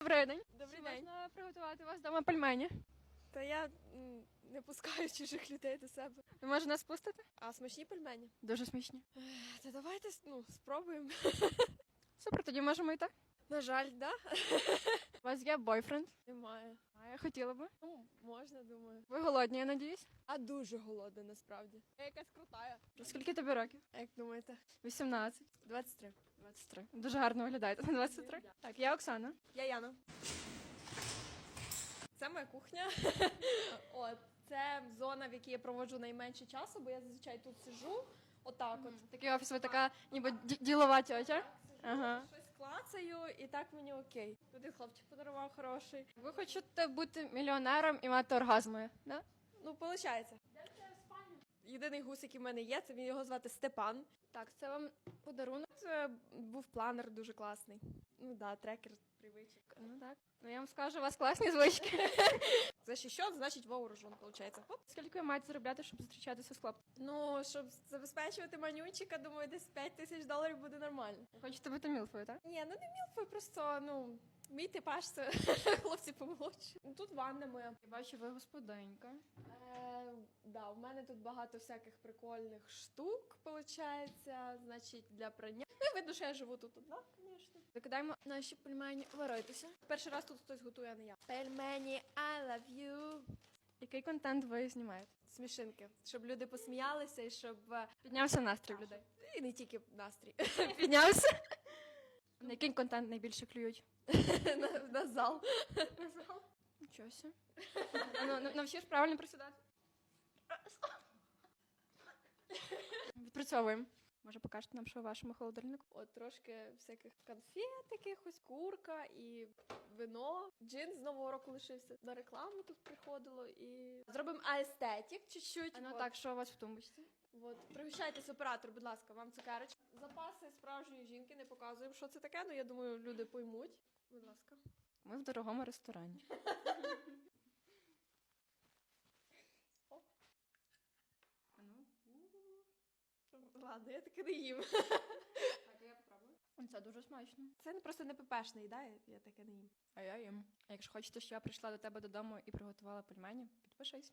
Добрий день. Добрий Чи день. Можна приготувати у вас вдома пельмені. Та я м, не пускаю чужих людей до себе. Ви може нас пустити? А смачні пельмені? Дуже смішні. Та давайте ну, спробуємо. Супер, тоді можемо йти. На жаль, да? У вас є бойфренд. Немає. А я хотіла би. Ну, можна, думаю. Ви голодні, я надіюсь. А дуже голодна насправді. Я якась крутая. Скільки тобі років? А Як думаєте? 18. 23. 23. Дуже гарно виглядаєте на 23. Так, я Оксана. Я Яна. Це моя кухня. От, це зона, в якій я проводжу найменше часу, бо я зазвичай тут сиджу. Отак от. Такий офіс, ви така ніби ді- ділова тьотя. Ага. Щось клацаю, і так мені окей. Тут і хлопчик подарував хороший. Ви хочете бути мільйонером і мати оргазми, да? Ну, виходить. Єдиний гус, який в мене є, це він його звати Степан. Так, це вам подарунок. Це був планер дуже класний. Ну да, трекер привичок. Ну так. Ну я вам скажу, у вас класні звички. Защищен, значить вооружен, виходить. Оп. Скільки мають заробляти, щоб зустрічатися з хлопцем? Ну, щоб забезпечувати манючика, думаю, десь 5 тисяч доларів буде нормально. Хочете бути мілфою, так? Ні, ну не мілфою, просто ну. Мій типаж це хлопці помолодші. Ну, Тут ванна моя. Я бачу, ви господинька. Е, да, у мене тут багато всяких прикольних штук, виходить, значить, для прання. Ну, видно, що я живу тут одна, звісно. Закидаємо наші пельмені варитися. Перший раз тут хтось готує, а не я. Пельмені, I love you. Який контент ви знімаєте? Смішинки, щоб люди посміялися і щоб е, Піднявся настрій в людей. і не тільки настрій Піднявся. На який контент найбільше клюють? на, на зал. Нічого сі. Ну, ну, навчиш правильно присідати. Відпрацьовуємо. Може, покажете нам, що у вашому холодильнику? От трошки всяких конфет, якихось курка і вино. Джин з нового року лишився. На рекламу тут приходило і зробимо аестетик чуть-чуть. А ну От. так, що у вас в тумбочці? От, пригощайтесь, оператор, будь ласка, вам цукерочка. Запаси справжньої жінки не показуємо, що це таке, але я думаю, люди поймуть. Будь ласка. Ми в дорогому ресторані. Ладно, я таки не їм. Так, я попробую. Це дуже смачно. Це просто не пепешне їда, я, я таке не їм. А я їм. А якщо хочете, щоб я прийшла до тебе додому і приготувала пельмені, підпишись.